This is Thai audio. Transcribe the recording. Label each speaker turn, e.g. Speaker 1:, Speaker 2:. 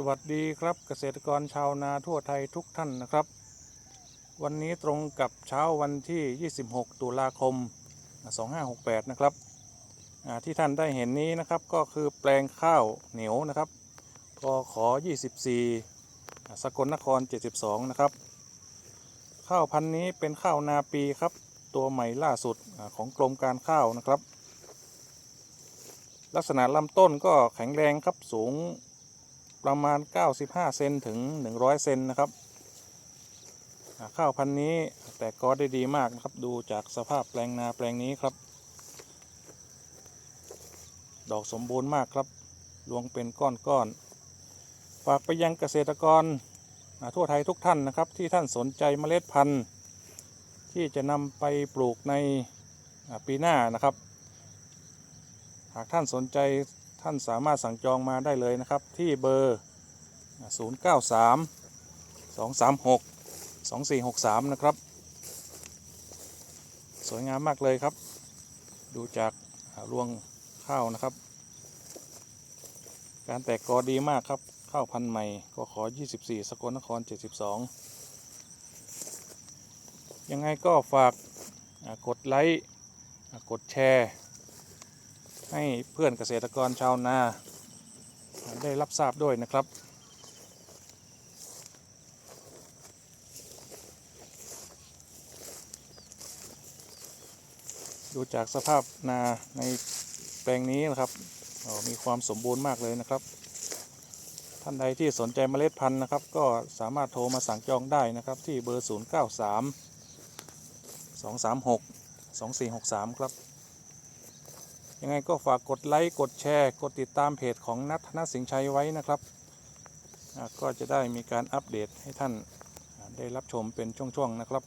Speaker 1: สวัสดีครับเกษตรกรชาวนาทั่วไทยทุกท่านนะครับ วันนี้ตรงกับเช้าวันที่ 26 ตุลาคม 2568 นะครับที่ท่านได้เห็นนี้นะครับก็คือแปลงข้าวเหนียวนะครับกขอ 24 สกลนคร 72 นะครับ ข้าวพันธุ์นี้เป็นข้าวนาปีครับ ตัวใหม่ล่าสุดของกรมการข้าวนะครับ ลักษณะลำต้นก็แข็งแรงครับสูง ประมาณ 95 เซนถึง 100 เซนนะครับ ข้าวพันธุ์นี้แต่ก็ได้ดีมากนะครับ ดูจากสภาพแปลงนาแปลงนี้ครับ ดอกสมบูรณ์มากครับรวงเป็นก้อนๆฝากไปยังเกษตรกรทั่วไทยทุกท่านนะครับ ที่ท่านสนใจเมล็ดพันธุ์ ที่จะนำไปปลูกในปีหน้านะครับ หากท่านสนใจ ท่านสามารถสั่งจองมาได้เลยนะครับ ที่เบอร์ 093 236 2463 นะครับ สวยงามมากเลยครับ ดูจากรวงข้าวนะครับ การแตกกอดีมากครับ ข้าวพันธุ์ใหม่ก็ขอ 24 สกลนคร 72 ยังไงก็ฝากกดไลค์ กดแชร์ ให้เพื่อนเกษตรกรชาวนาได้รับทราบด้วยนะครับ ดูจากสภาพนาในแปลงนี้นะครับมีความสมบูรณ์มากเลยนะครับ ท่านใดที่สนใจเมล็ดพันธุ์นะครับ ก็สามารถโทรมาสั่งจองได้นะครับที่เบอร์ 0 9 3 2 3 6 2 4 6 3 ครับ ยังไงก็ฝากกดไลค์กดแชร์ กดติดตามเพจของนัทธนสิงห์ชัยไว้นะครับ ก็จะได้มีการอัปเดตให้ท่านได้รับชมเป็นช่วงๆนะครับ